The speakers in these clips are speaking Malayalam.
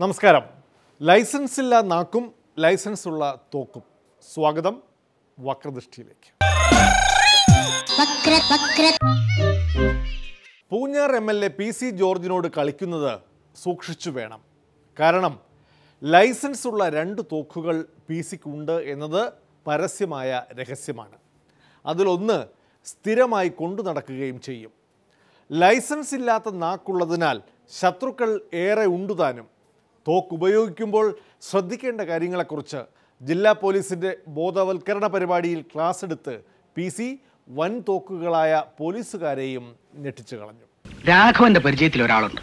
നമസ്കാരം. ലൈസൻസ് ഇല്ല നാക്കും ലൈസൻസ് ഉള്ള തോക്കും. സ്വാഗതം വക്രദൃഷ്ടിയിലേക്ക്. വക്ര വക്ര Poonjar M L A P C ജോർജിനോട് കളിക്കുന്നത് സൂക്ഷിച്ചു വേണം. കാരണം ലൈസൻസ് ഉള്ള രണ്ട് തോക്കുകൾ പി സിക്ക് ഉണ്ട് എന്നത് പരസ്യമായ രഹസ്യമാണ്. അതിലൊന്ന് സ്ഥിരമായി കൊണ്ടു നടക്കുകയും ചെയ്യും. ലൈസൻസ് ഇല്ലാത്ത നാക്കുള്ളതിനാൽ ശത്രുക്കൾ ഏറെ ഉണ്ടുതാനും തോക്ക് ഉപയോഗിക്കുമ്പോൾ ശ്രദ്ധിക്കേണ്ട കാര്യങ്ങളെക്കുറിച്ച് ജില്ലാ പോലീസിന്റെ ബോധവൽക്കരണ പരിപാടിയിൽ ക്ലാസ് എടുത്ത് പി സി വൻ തോക്കുകളായ പോലീസുകാരെയും ഞെട്ടിച്ചു കളഞ്ഞു. രാഘവന്റെ പരിചയത്തിൽ ഒരാളുണ്ട്.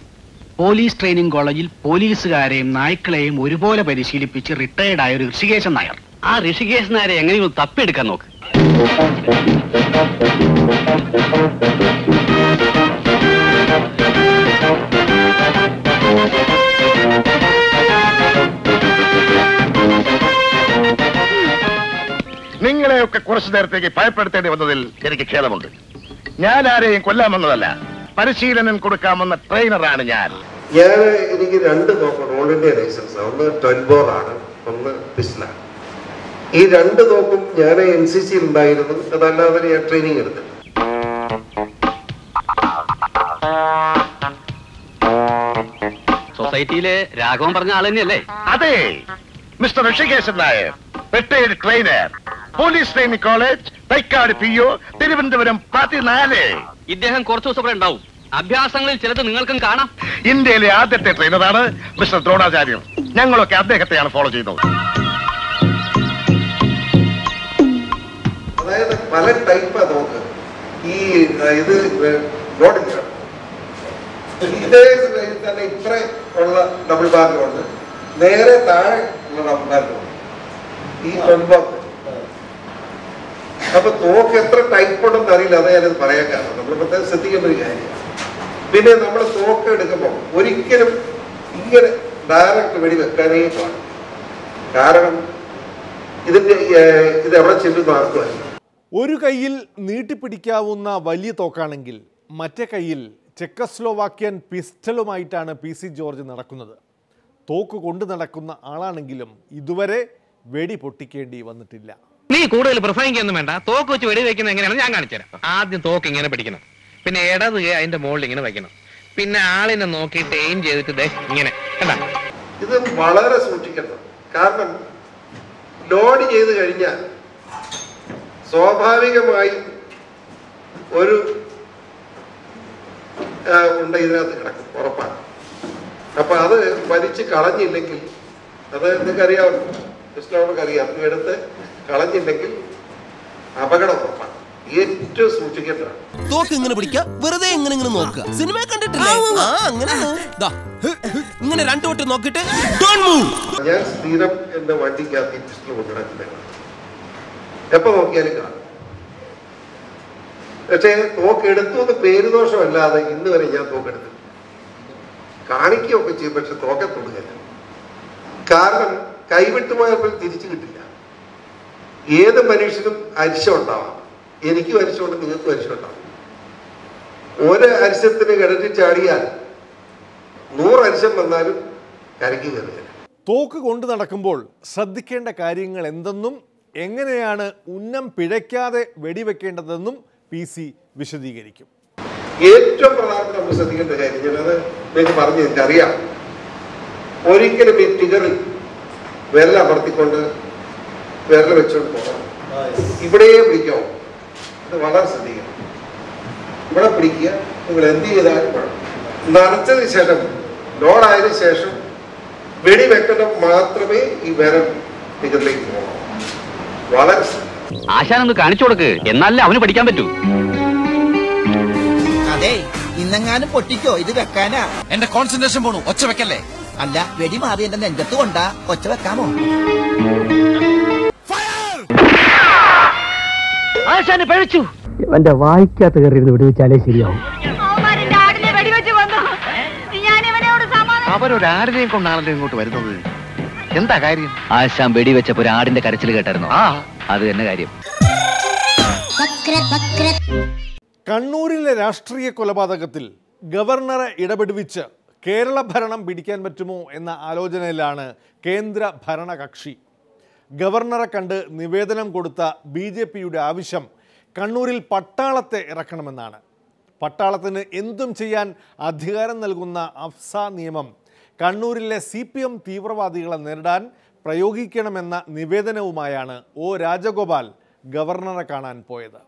പോലീസ് ട്രെയിനിങ് കോളേജിൽ പോലീസുകാരെയും നായ്ക്കളെയും ഒരുപോലെ പരിശീലിപ്പിച്ച് റിട്ടയർഡ് ആയ ഒരു ഋഷികേശൻ നായർ. ആ ഋഷികേശൻ നായരെ എങ്ങനെയും തപ്പിയെടുക്കാൻ നോക്ക്. നിങ്ങളെയൊക്കെ കുറച്ചു നേരത്തേക്ക് ഭയപ്പെടുത്തേണ്ടി വന്നതിൽ എനിക്ക് ഖേദമുണ്ട്. ഞാൻ ആരെയും കൊല്ലാമെന്നതല്ല പരിശീലനം കൊടുക്കാമെന്ന ട്രെയിനറാണ് ഞാൻ. ഞാൻ എനിക്ക് രണ്ട് തോക്കുണ്ട് ഓൾ ഇന്ത്യ ലൈസൻസ് ഒന്ന് ട്വൽവ് ബോർ ആണ് ഒന്ന് പിസ്റ്റലാണ് ഈ രണ്ട് തോക്കും ഞാൻ എൻ സി സി ഉണ്ടായിരുന്നു അതല്ലാതെ ഞാൻ ട്രെയിനിങ് എടുത്തു. സൊസൈറ്റിയിലെ രാഘവൻ പറഞ്ഞ ആൾ തന്നെയല്ലേ? അതെ mister Hrishikeshan Nair retired trainer. Police training college Thycaud P O Thiruvananthapuram പതിനാല്. ഇദ്ദേഹം കുറച്ചു ദിവസം കൂടെ ഉണ്ടാവും. അഭ്യാസങ്ങളിൽ ചിലത് നിങ്ങൾക്കും കാണാം. ഇന്ത്യയിലെ ആദ്യത്തെ ട്രെയിനറാണ് മിസ്റ്റർ ദ്രോണാചാര്യം ഞങ്ങളൊക്കെ അദ്ദേഹത്തെയാണ് ഫോളോ ചെയ്യുന്നത് അതായത് പല ടൈപ്പാ തോക്ക് ഈ ഇത് റോഡില്ല. ഇതേ തന്നെ ഇത്ര ഉള്ള ഡബിൾ ബാഗുണ്ട് നേരെ താഴെ ഉള്ള ഡബിൾ ബാഗ് ഈ ബോർ അപ്പൊ തോക്ക് എത്ര ടൈപ്പ് ഉണ്ടെന്ന് അറിയില്ല. അത് ഞാനത് പറയാൻ കാരണം. നമ്മൾ പ്രത്യേകം ശ്രദ്ധിക്കേണ്ട ഒരു കാര്യമാണ് പിന്നെ നമ്മൾ തോക്ക് എടുക്കുമ്പോൾ ഒരിക്കലും ഇങ്ങനെ ഡയറക്റ്റ് വെടി വെക്കാനേ പാടില്ല. കാരണം ഇതിന്റെ ഇത് എവിടെ ചെല്ലുന്ന ആർക്കും ഒരു കയ്യിൽ നീട്ടിപ്പിടിക്കാവുന്ന വലിയ തോക്കാണെങ്കിൽ മറ്റേ കയ്യിൽ ചെക്കസ്ലോവാക്യൻ പിസ്റ്റളുമായിട്ടാണ് പി സി ജോർജ് നടക്കുന്നത്. തോക്ക് കൊണ്ടു നടക്കുന്ന ആളാണെങ്കിലും ഇതുവരെ വെടി പൊട്ടിക്കേണ്ടി വന്നിട്ടില്ല. നീ കൂടുതൽ പ്രസംഗിക്കൊന്നും വേണ്ട. തോക്ക് വെച്ച് വെടി വെക്കുന്നത് എങ്ങനെയാണ് ഞാൻ കാണിച്ചുതരാം ആദ്യം തോക്ക് ഇങ്ങനെ പിടിക്കണം. പിന്നെ ഇടത് അതിന്റെ മുകളിൽ ഇങ്ങനെ വെക്കണം. പിന്നെ ആളിനെ നോക്കിയിട്ട് എയിം ചെയ്തിട്ട് ഇങ്ങനെ. കണ്ടാ? ഇത് വളരെ സൂക്ഷിക്കണം. കാരണം ലോഡ് ചെയ്ത് കഴിഞ്ഞാൽ സ്വാഭാവികമായി ഒരു ഉണ്ട് ഇതിനകത്ത് കിടക്കും ഉറപ്പാണ്. അപ്പൊ അത് വലിച്ച് കളഞ്ഞില്ലെങ്കിൽ അത് നിങ്ങൾക്ക് അറിയാമല്ലോ കൃഷ്ണവർക്ക് അറിയാം എടുത്ത് കളഞ്ഞില്ലെങ്കിൽ അപകടം ഉറപ്പാണ്. ഏറ്റവും സൂക്ഷിക്കേണ്ടതാണ്. തോക്ക് ഇങ്ങനെ പിടിക്കുക വെറുതെ ഇങ്ങനെ ഇങ്ങനെ നോക്കുക. സിനിമ കണ്ടിട്ടില്ലേ? ആ അങ്ങനെ. ഇങ്ങനെ രണ്ടു വട്ടം നോക്കിട്ട് don't move. ഞാൻ സ്ഥിരം എന്റെ വണ്ടിക്കകത്ത് ഈ പിസ്റ്റൾ കൊണ്ട് നടക്കുന്നതാണ് എപ്പോ നോക്കിയാലും കാണും. പക്ഷേ തോക്ക് എടുത്തു എന്ന് പേര് ദോഷമല്ലാതെ ഇന്ന് വരെ ഞാൻ തോക്കെടുത്തു കാണിക്കുകയൊക്കെ ചെയ്യും പക്ഷെ തോക്കെ തൊടുകയില്ല. കാരണം കൈവിട്ടു പോയപ്പോൾ തിരിച്ചു കിട്ടില്ല. ഏത് മനുഷ്യനും അരിശം ഉണ്ടാവാം എനിക്കും അരിശമുണ്ട് നിങ്ങൾക്കും അരിശം ഉണ്ടാവും ഒരു അരിശത്തിന് കിടറ്റി ചാടിയാൽ നൂറ് അരിശം വന്നാലും കരക്കി കയറുക തോക്ക് കൊണ്ടു നടക്കുമ്പോൾ ശ്രദ്ധിക്കേണ്ട കാര്യങ്ങൾ എന്തെന്നും എങ്ങനെയാണ് ഉന്നം പിഴയ്ക്കാതെ വെടിവെക്കേണ്ടതെന്നും പി സി വിശദീകരിക്കും. ഏറ്റവും പ്രധാനപ്പെട്ട നമ്മൾ ശ്രദ്ധിക്കേണ്ട കാര്യം ഞാനത് നിങ്ങൾക്ക് പറഞ്ഞു എനിക്കറിയാം. ഒരിക്കലും ഈ ടിഗറിൽ വെല്ലമർത്തിക്കൊണ്ട് വിരൽ വെച്ചുകൊണ്ട് പോകണം ഇവിടെ പിടിക്കാവും. അത് വളരെ ശ്രദ്ധിക്കണം. ഇവിടെ പിടിക്കുക നിങ്ങൾ എന്ത് ചെയ്താലും കുഴപ്പം നിറച്ചതിന് ശേഷം ലോഡായതിനു ശേഷം വെടി വെക്കണം മാത്രമേ ഈ വിരൽ നികത്തിലേക്ക് പോകണം വളരെ ആശാനൊന്ന് കാണിച്ചു കൊടുക്ക്. എന്നാലേ അവന് പഠിക്കാൻ പറ്റൂ. അതെ ഇന്നെങ്ങാനും പൊട്ടിക്കോ? ഇത് വെക്കാനാ. എന്റെ കോൺസെൻട്രേഷൻ പോണു. ഒച്ച വെക്കല്ലേ? അല്ല വെടി മാറി എന്റെ നെഞ്ചത്ത് കൊണ്ടാ. ഒച്ച വെക്കാമോ? ആശാന് പഴിച്ചു. എന്റെ വായിക്കാത്ത കയറിയിരുന്ന് വിടുവിച്ചാലേ ശരിയാവും. അവരൊരാടിനെയും കൊണ്ടാണല്ലോ ഇങ്ങോട്ട് വരുന്നത് എന്താ കാര്യം? ആശാൻ വെടിവെച്ചപ്പോ ഒരു ആടിന്റെ കരച്ചിൽ കേട്ടായിരുന്നു? ആ. അത് തന്നെ കാര്യം. കണ്ണൂരിലെ രാഷ്ട്രീയ കൊലപാതകത്തിൽ ഗവർണറെ ഇടപെടുവിച്ച് കേരള ഭരണം പിടിക്കാൻ പറ്റുമോ എന്ന ആലോചനയിലാണ് കേന്ദ്ര ഭരണകക്ഷി ഗവർണറെ കണ്ട് നിവേദനം കൊടുത്ത ബി ജെ പിയുടെ ആവശ്യം കണ്ണൂരിൽ പട്ടാളത്തെ ഇറക്കണമെന്നാണ്. പട്ടാളത്തിന് എന്തും ചെയ്യാൻ അധികാരം നൽകുന്ന അഫ്സ നിയമം കണ്ണൂരിലെ സി പി എം തീവ്രവാദികളെ നേരിടാൻ പ്രയോഗിക്കണമെന്ന നിവേദനവുമായാണ് ഒ രാജഗോപാൽ ഗവർണറെ കാണാൻ പോയത്.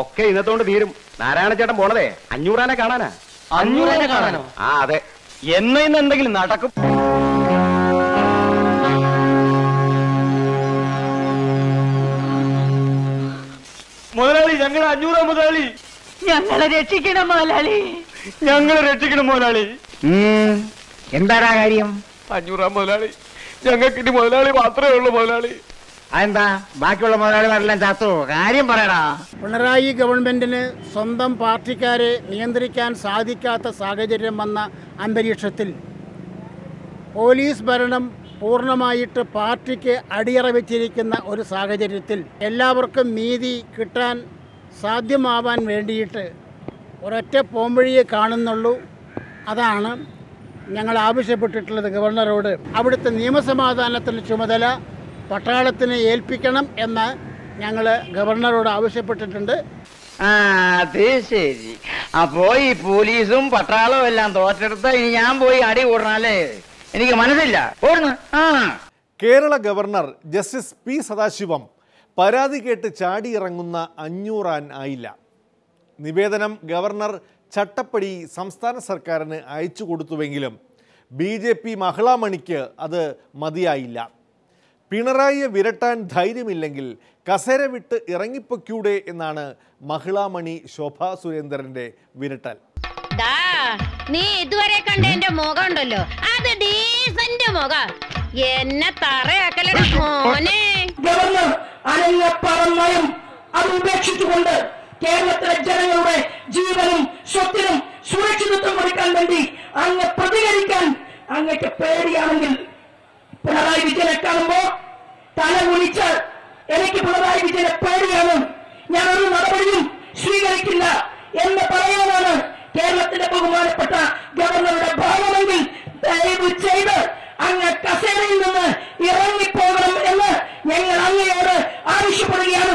ഒക്കെ ഇന്നത്തോണ്ട് തീരും. നാരായണ ചേട്ടൻ പോണതേ. അഞ്ഞൂറാനെ കാണാനാ? അഞ്ഞൂറാനെ കാണാനോ? ആ അതെ. എന്ന് ഇന്ന് എന്തെങ്കിലും നടക്കും. മുതലാളി ഞങ്ങൾ അഞ്ഞൂറാ മുതലാളി. ഞങ്ങളെ രക്ഷിക്കണം മുതലാളി. ഞങ്ങളെ രക്ഷിക്കണം മുതലാളി. എന്താടാ കാര്യം? അഞ്ഞൂറാം മുതലാളി. ഞങ്ങൾക്ക് ഇനി മുതലാളി മാത്രമേ ഉള്ളൂ മുതലാളി. അതെന്താ? ബാക്കിയുള്ള മുതലാളിമാരെല്ലാം ചാത്തു. കാര്യം പറയടാ. പിണറായി ഗവൺമെന്റിന് സ്വന്തം പാർട്ടിക്കാരെ നിയന്ത്രിക്കാൻ സാധിക്കാത്ത സാഹചര്യം വന്ന അന്തരീക്ഷത്തിൽ പോലീസ് ഭരണം പൂർണമായിട്ട് പാർട്ടിക്ക് അടിയറ വെച്ചിരിക്കുന്ന ഒരു സാഹചര്യത്തിൽ എല്ലാവർക്കും നീതി കിട്ടാൻ സാധ്യമാവാൻ വേണ്ടിയിട്ട് ഒരൊറ്റ പോംവഴിയെ കാണുന്നുള്ളൂ. അതാണ് ഞങ്ങൾ ആവശ്യപ്പെട്ടിട്ടുള്ളത് ഗവർണറോട്. അവിടുത്തെ നിയമസമാധാനത്തിന്റെ ചുമതല പട്ടാളത്തിനെ ഏൽപ്പിക്കണം എന്ന് ഞങ്ങൾ ഗവർണറോട് ആവശ്യപ്പെട്ടിട്ടുണ്ട്. ആ അത് ശരി. അപ്പോ ഈ പോലീസും പട്ടാളവും എല്ലാം തോറ്റെടുത്ത ഇനി ഞാൻ പോയി അടി കൂടണല്ലേ എനിക്ക് മനസ്സില്ല. Kerala governor justice P Sathasivam പരാതി കേട്ട് ചാടിയിറങ്ങുന്ന അഞ്ഞൂറാൻ ആയില്ല. നിവേദനം ഗവർണർ ചട്ടപ്പടി സംസ്ഥാന സർക്കാരിന് അയച്ചു കൊടുത്തുവെങ്കിലും ബി ജെ പി മഹിളാമണിക്ക് അത് മതിയായില്ല. പിണറായിയെ വിരട്ടാൻ ധൈര്യമില്ലെങ്കിൽ കസേര വിട്ട് ഇറങ്ങിപ്പൊക്കൂടെ എന്നാണ് മഹിളാമണി ശോഭാ സുരേന്ദ്രന്റെ വിരട്ടൽ. നീ ഇതുവരെ കണ്ട എന്റെ മുഖം ഉണ്ടല്ലോ. അത് ഡീസന്റ് മുഖം. എന്നെ തറയാക്കലട മോനെ. ഗവർണർ അനങ്ങപ്പറന്നയും അത് ഉപേക്ഷിച്ചുകൊണ്ട് കേരളത്തിലെ ജനങ്ങളുടെ ജീവനും സ്വത്തിനും സുരക്ഷിതത്വം കൊടുക്കാൻ വേണ്ടി അങ്ങ് പ്രതികരിക്കാൻ അങ്ങക്ക് പേടിയാണെങ്കിൽ പിണറായി വിജയനെ കാണുമ്പോ തല കുനിച്ച് എനിക്ക് പിണറായി വിജയനെ പേടിയാണ് ഞാൻ ഒരു നടപടിയും സ്വീകരിക്കില്ല എന്ന് പറയാനാണ് കേരളത്തിന്റെ ബഹുമാനപ്പെട്ട ഗവർണറുടെ ഭാവമെങ്കിൽ ദയവ് ചെയ്ത് അങ്ങ് കസേരയിൽ നിന്ന് ഇറങ്ങിപ്പോകണം എന്ന് ഞങ്ങൾ അങ്ങയോട് ആവശ്യപ്പെടുകയാണ്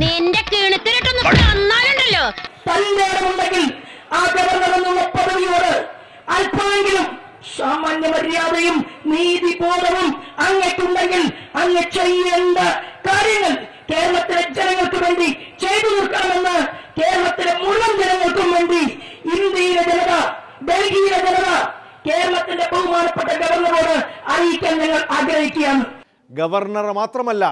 നിന്റെ കിണുക്കിലിട്ടൊന്ന് തന്നാലുണ്ടല്ലോ തന്റെ ഇടമുണ്ടെങ്കിൽ ആ ഗവർണർ എന്നുള്ള പദവിയോട് അല്പമെങ്കിലും സാമാന്യ മര്യാദയും നീതിബോധവും അങ്ങക്കുണ്ടെങ്കിൽ അങ്ങ് ചെയ്യേണ്ട കാര്യങ്ങൾ കേരളത്തിലെ ജനങ്ങൾക്ക് വേണ്ടി ചെയ്തു തീർക്കണമെന്ന് കേരളത്തിലെ മുഴുവൻ ജനങ്ങൾക്കും വേണ്ടി ഇന്ത്യയിലെ ജനത ഡൽഹിയിലെ ജനത കേരളത്തിന്റെ ബഹുമാനപ്പെട്ട ഗവർണറോട് അറിയിക്കാൻ ഞങ്ങൾ ആഗ്രഹിക്കുകയാണ്. ഗവർണർ മാത്രമല്ല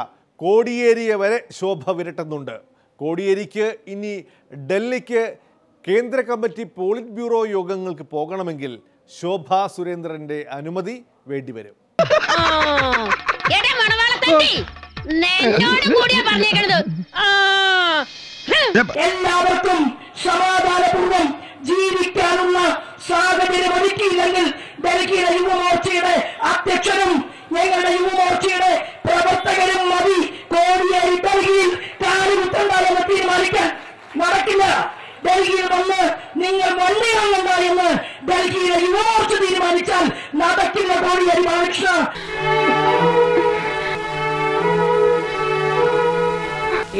കോടിയേരിയെ വരെ ശോഭ വിരട്ടുന്നുണ്ട്. കോടിയേരിക്ക് ഇനി ഡൽഹിക്ക് കേന്ദ്ര കമ്മിറ്റി പോളിറ്റ് ബ്യൂറോ യോഗങ്ങൾക്ക് പോകണമെങ്കിൽ ശോഭ സുരേന്ദ്രന്റെ അനുമതി വേണ്ടിവരും. എല്ലാവർക്കും സമാധാനപൂർവം ജീവിക്കാനുള്ള സാഹചര്യം ഒരുക്കിയില്ലെങ്കിൽ ഡൽഹിയിലെ യുവമോർച്ചയുടെ അധ്യക്ഷനും ഞങ്ങളുടെ യുവമോർച്ചയുടെ പ്രവർത്തകരും മതി. കോടിയേരി ഡൽഹിയിൽ കാലുകുത്തണ്ടെന്ന് തീരുമാനിക്കാൻ നടക്കില്ല. ഡൽഹിയിൽ വന്ന് നിങ്ങൾ വണ്ടി വാങ്ങണ്ട എന്ന് ഡൽഹിയിലെ യുവമോർച്ച തീരുമാനിച്ചാൽ നടക്കില്ല കോടിയേരി ബാലകൃഷ്ണ.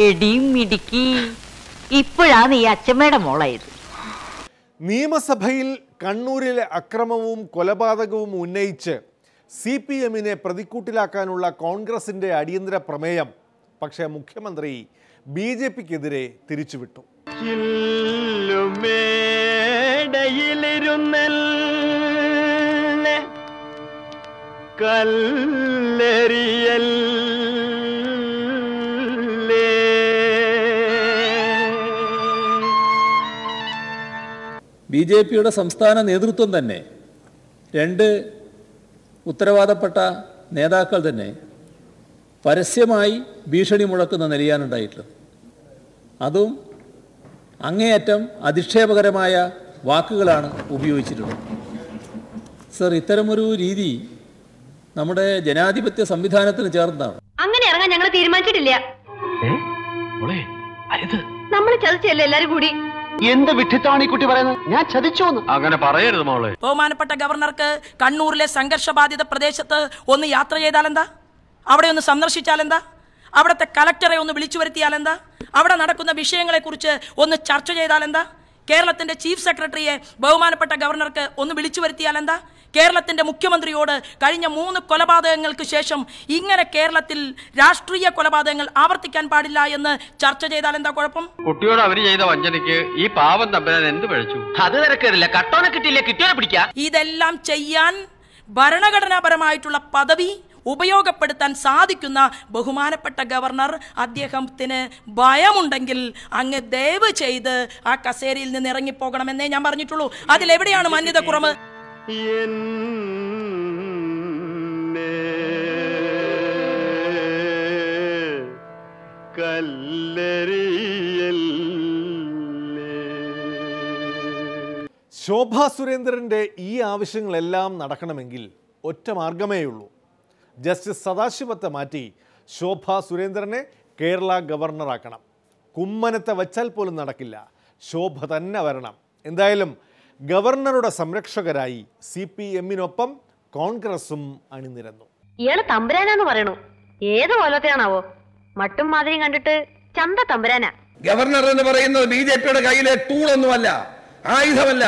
എടി മിടുക്കി. ഇപ്പോഴാണ് ഈ അച്ഛമ്മയുടെ മോളായത്. നിയമസഭയിൽ കണ്ണൂരിലെ അക്രമവും കൊലപാതകവും ഉന്നയിച്ച് സി പി എമ്മിനെ പ്രതിക്കൂട്ടിലാക്കാനുള്ള കോൺഗ്രസിന്റെ അടിയന്തര പ്രമേയം പക്ഷേ മുഖ്യമന്ത്രി ബി ജെ പിക്കെതിരെ തിരിച്ചുവിട്ടു. മേടയിലിരുന്നല്ലേ ബി ജെ പിയുടെ സംസ്ഥാന നേതൃത്വം തന്നെ രണ്ട് ഉത്തരവാദപ്പെട്ട നേതാക്കൾ തന്നെ പരസ്യമായി ഭീഷണി മുഴക്കുന്ന നിലയാണുണ്ടായിട്ടുള്ളത് അതും അങ്ങേയറ്റം അധിക്ഷേപകരമായ വാക്കുകളാണ് ഉപയോഗിച്ചിട്ടുള്ളത്. സർ ഇത്തരമൊരു രീതി നമ്മുടെ ജനാധിപത്യ സംവിധാനത്തിന് ചേർന്നതാണ്. അങ്ങനെ ഇറങ്ങാൻ ഞങ്ങൾ തീരുമാനിച്ചിട്ടില്ല. നമ്മൾ ചതിച്ചല്ലേ എല്ലാരും കൂടി? എന്ത് വിട്ടിത്താണ് ഈ കുട്ടി പറയുന്നത്? ഞാൻ ചതിച്ചു അങ്ങനെ പറയരുത് മോളെ. ബഹുമാനപ്പെട്ട ഗവർണർക്ക് കണ്ണൂരിലെ സംഘർഷബാധിത പ്രദേശത്ത് ഒന്ന് യാത്ര ചെയ്താൽ എന്താ അവിടെ ഒന്ന് സന്ദർശിച്ചാലെന്താ? അവിടുത്തെ കലക്ടറെ ഒന്ന് വിളിച്ചു വരുത്തിയാൽ എന്താ അവിടെ നടക്കുന്ന വിഷയങ്ങളെ കുറിച്ച് ഒന്ന് ചർച്ച ചെയ്താൽ എന്താ കേരളത്തിന്റെ ചീഫ് സെക്രട്ടറിയെ ബഹുമാനപ്പെട്ട ഗവർണർക്ക് ഒന്ന് വിളിച്ചു വരുത്തിയാലെന്താ? കേരളത്തിന്റെ മുഖ്യമന്ത്രിയോട് കഴിഞ്ഞ മൂന്ന് കൊലപാതകങ്ങൾക്ക് ശേഷം ഇങ്ങനെ കേരളത്തിൽ രാഷ്ട്രീയ കൊലപാതകങ്ങൾ ആവർത്തിക്കാൻ പാടില്ല എന്ന് ചർച്ച ചെയ്താൽ എന്താ കുഴപ്പം? കുട്ടിയോട് അവർ ചെയ്ത വഞ്ചനയ്ക്ക് ഈ പാവം തമ്പരാൻ എന്ത് പഴിച്ചു? അത് തിരക്കേറില്ല കട്ടോനെ കിട്ടിയില്ല? കിട്ടിയോനെ പിടിക്കാം. ഇതെല്ലാം ചെയ്യാൻ ഭരണഘടനാപരമായിട്ടുള്ള പദവി ഉപയോഗപ്പെടുത്താൻ സാധിക്കുന്ന ബഹുമാനപ്പെട്ട ഗവർണർ. അദ്ദേഹത്തിന് ഭയമുണ്ടെങ്കിൽ അങ്ങ് ദയവ് ചെയ്ത് ആ കസേരയിൽ നിന്ന് ഇറങ്ങിപ്പോകണമെന്നേ ഞാൻ പറഞ്ഞിട്ടുള്ളൂ. അതിലെവിടെയാണ് കുറവ് ശോഭാ സുരേന്ദ്രന്റെ ഈ ആവശ്യങ്ങളെല്ലാം നടക്കണമെങ്കിൽ ഒറ്റ മാർഗമേയുള്ളൂ ജസ്റ്റിസ് സദാശിവത്തെ മാറ്റി ശോഭാ സുരേന്ദ്രനെ കേരള ഗവർണറാക്കണം. കുമ്മനത്തെ വച്ചാൽ പോലും നടക്കില്ല. ശോഭ തന്നെ വരണം. എന്തായാലും ഗവർണറുടെ സംരക്ഷകരായി സി പി എമ്മിനൊപ്പം കോൺഗ്രസും അണിനിരന്നു. ഇയാൾ തമ്പുരാനാന്ന് പറയണു. ഏത് പോലത്തെയാണാവോ മട്ടും മാതിരിയും കണ്ടിട്ട് ചന്ത തമ്പുരാനാ. ഗവർണർ എന്ന് പറയുന്നത് ബി ജെ പിയുടെ കയ്യിലെ ടൂളൊന്നുമല്ല ആയുധമല്ല.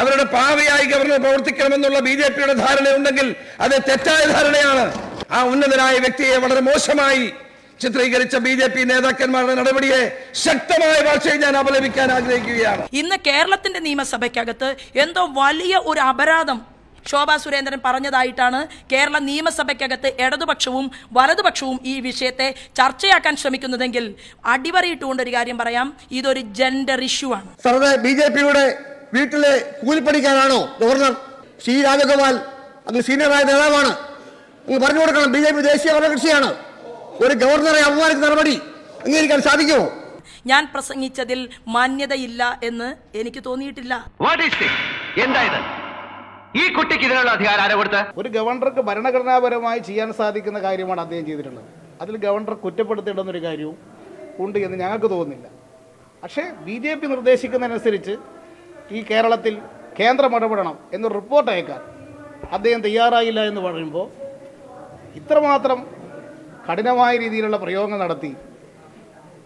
അവരുടെ പാവയായി ഗവർണർ പ്രവർത്തിക്കണമെന്നുള്ള ബി ജെ പിയുടെ ധാരണയുണ്ടെങ്കിൽ അത് തെറ്റായ ധാരണയാണ്. ആ ഉന്നതനായ വ്യക്തിയെ വളരെ മോശമായി ചിത്രീകരിച്ച ബി ജെ പി നേതാക്കന്മാരുടെ നടപടിയെ ശക്തമായ ഭാഷയിൽ ഞാൻ അപലപിക്കാൻ ആഗ്രഹിക്കുകയാണ്. ഇന്ന് കേരളത്തിന്റെ നിയമസഭയ്ക്കകത്ത് എന്തോ വലിയ ഒരു അപരാധം ശോഭാ സുരേന്ദ്രൻ പറഞ്ഞതായിട്ടാണ് കേരള നിയമസഭയ്ക്കകത്ത് ഇടതുപക്ഷവും വലതുപക്ഷവും ഈ വിഷയത്തെ ചർച്ചയാക്കാൻ ശ്രമിക്കുന്നതെങ്കിൽ അടിവരയിട്ടുകൊണ്ട് ഒരു കാര്യം പറയാം. ഇതൊരു ജെൻഡർ ഇഷ്യൂ ആണ്. സർവേ ബി ജെ പിയുടെ വീട്ടിലെ കൂലിപ്പണിക്കാരാണോ ഗവർണർ? ശ്രീ രാജഗോപാൽ അങ്ങ് സീനിയറായ നേതാവാണ്. അങ്ങ് പറഞ്ഞു കൊടുക്കണം ബി ജെ പി ദേശീയ ഭരണകക്ഷിയാണ്. ഒരു ഗവർണറെ അപമാനിക്കുന്ന നടപടി അംഗീകരിക്കാൻ സാധിക്കുമോ? ഞാൻ പ്രസംഗിച്ചതിൽ മാന്യതയില്ല എന്ന് എനിക്ക് തോന്നിയിട്ടില്ല. വാട്ട് ഈസ് എന്തായത് ഈ കുട്ടിക്ക് ഇതിനുള്ള അധികാരം കൊടുത്ത് കൊടുത്ത? ഒരു ഗവർണർക്ക് ഭരണഘടനാപരമായി ചെയ്യാൻ സാധിക്കുന്ന കാര്യമാണ് അദ്ദേഹം ചെയ്തിട്ടുള്ളത്. അതിൽ ഗവർണർ കുറ്റപ്പെടുത്തേണ്ടെന്നൊരു കാര്യവും ഉണ്ട് എന്ന് ഞങ്ങൾക്ക് തോന്നുന്നില്ല. പക്ഷേ ബി ജെ പി നിർദ്ദേശിക്കുന്നതനുസരിച്ച് ഈ കേരളത്തിൽ കേന്ദ്രം ഇടപെടണം എന്നൊരു റിപ്പോർട്ട് അയക്കാൻ അദ്ദേഹം തയ്യാറായില്ല എന്ന് പറയുമ്പോൾ ഇത്രമാത്രം കഠിനമായ രീതിയിലുള്ള പ്രയോഗങ്ങൾ നടത്തി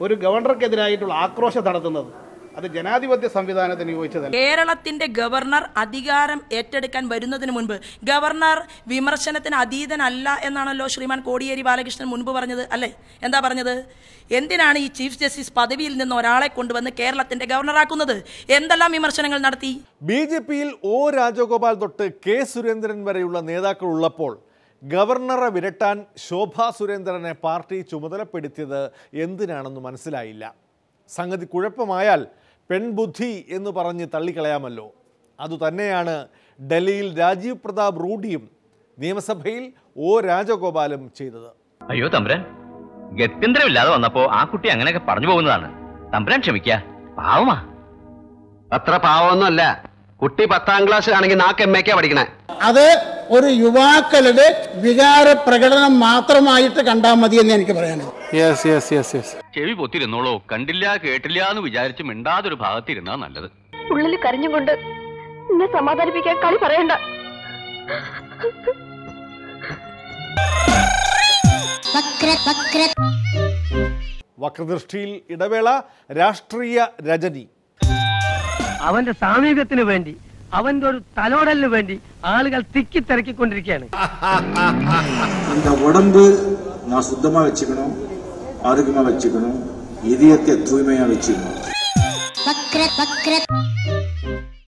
ഒരു ഗവർണർക്കെതിരായിട്ടുള്ള ആക്രോശം നടത്തുന്നത് അത് ജനാധിപത്യ സംവിധാനത്തിന് യോജിച്ചതല്ല കേരളത്തിന്റെ ഗവർണർ അധികാരം ഏറ്റെടുക്കാൻ വരുന്നതിന് മുൻപ് ഗവർണർ വിമർശനത്തിന് അതീതനല്ല എന്നാണല്ലോ ശ്രീമാൻ കോടിയേരി ബാലകൃഷ്ണൻ മുൻപ് പറഞ്ഞത് അല്ലേ? എന്താ പറഞ്ഞത്? എന്തിനാണ് ഈ ചീഫ് ജസ്റ്റിസ് പദവിയിൽ നിന്ന് ഒരാളെ കൊണ്ടുവന്ന് കേരളത്തിന്റെ ഗവർണറാക്കുന്നത്? എന്തെല്ലാം വിമർശനങ്ങൾ നടത്തി? ബി ജെ പിയിൽ ഒ രാജഗോപാൽ തൊട്ട് കെ സുരേന്ദ്രൻ വരെയുള്ള നേതാക്കൾ ഉള്ളപ്പോൾ ഗവർണറെ വിരട്ടാൻ ശോഭാ സുരേന്ദ്രനെ പാർട്ടി ചുമതലപ്പെടുത്തിയത് എന്തിനാണെന്ന് മനസ്സിലായില്ല. സംഗതി കുഴപ്പമായാൽ പെൺബുദ്ധി എന്ന് പറഞ്ഞ് തള്ളിക്കളയാമല്ലോ. അതുതന്നെയാണ് ഡൽഹിയിൽ രാജീവ് പ്രതാപ് റൂഡിയും നിയമസഭയിൽ ഒ രാജഗോപാലും ചെയ്തത്. അയ്യോ തമ്പുരാൻ ഗത്യന്തരമില്ലാതെ വന്നപ്പോ ആ കുട്ടി അങ്ങനെയൊക്കെ പറഞ്ഞു പോകുന്നതാണ്. തമ്പുരാൻ ക്ഷമിക്ക പാവമാ. അത്ര പാവമൊന്നുമല്ല. കുട്ടി പത്താം ക്ലാസ് ആണെങ്കിൽ നാക്ക് എം എക്കാ പഠിക്കണേ. അത് ഒരു യുവാക്കളുടെ വികാര പ്രകടനം മാത്രമായിട്ട് കണ്ടാൽ മതി എന്ന് എനിക്ക് പറയാനുള്ളത്. യെസ് യെസ് യെസ് യെസ് ചെവി പൊത്തിരുന്നോളൂ? കണ്ടില്ല കേട്ടില്ല എന്ന് വിചാരിച്ച് മിണ്ടാതൊരു ഭാഗത്തിരുന്നാ നല്ലത്. ഉള്ളിൽ കരഞ്ഞുകൊണ്ട് എന്നെ സമാധാനിപ്പിക്കാൻ കളി പറയണ്ട. വക്രദൃഷ്ടിയിൽ ഇടവേള രാഷ്ട്രീയ രജനി. അവന്റെ സാമീപ്യത്തിന് വേണ്ടി അവന്റെ ഒരു തലോടലിന് വേണ്ടി ആളുകൾ തിക്കി തിരക്കിക്കൊണ്ടിരിക്കുകയാണ് அந்த உடம்பு நான் சுத்தமா வச்சுக்கணும் ஆரோக்கியமா வச்சுக்கணும் இதயத்தை தூய்மையா வச்சுக்கணும்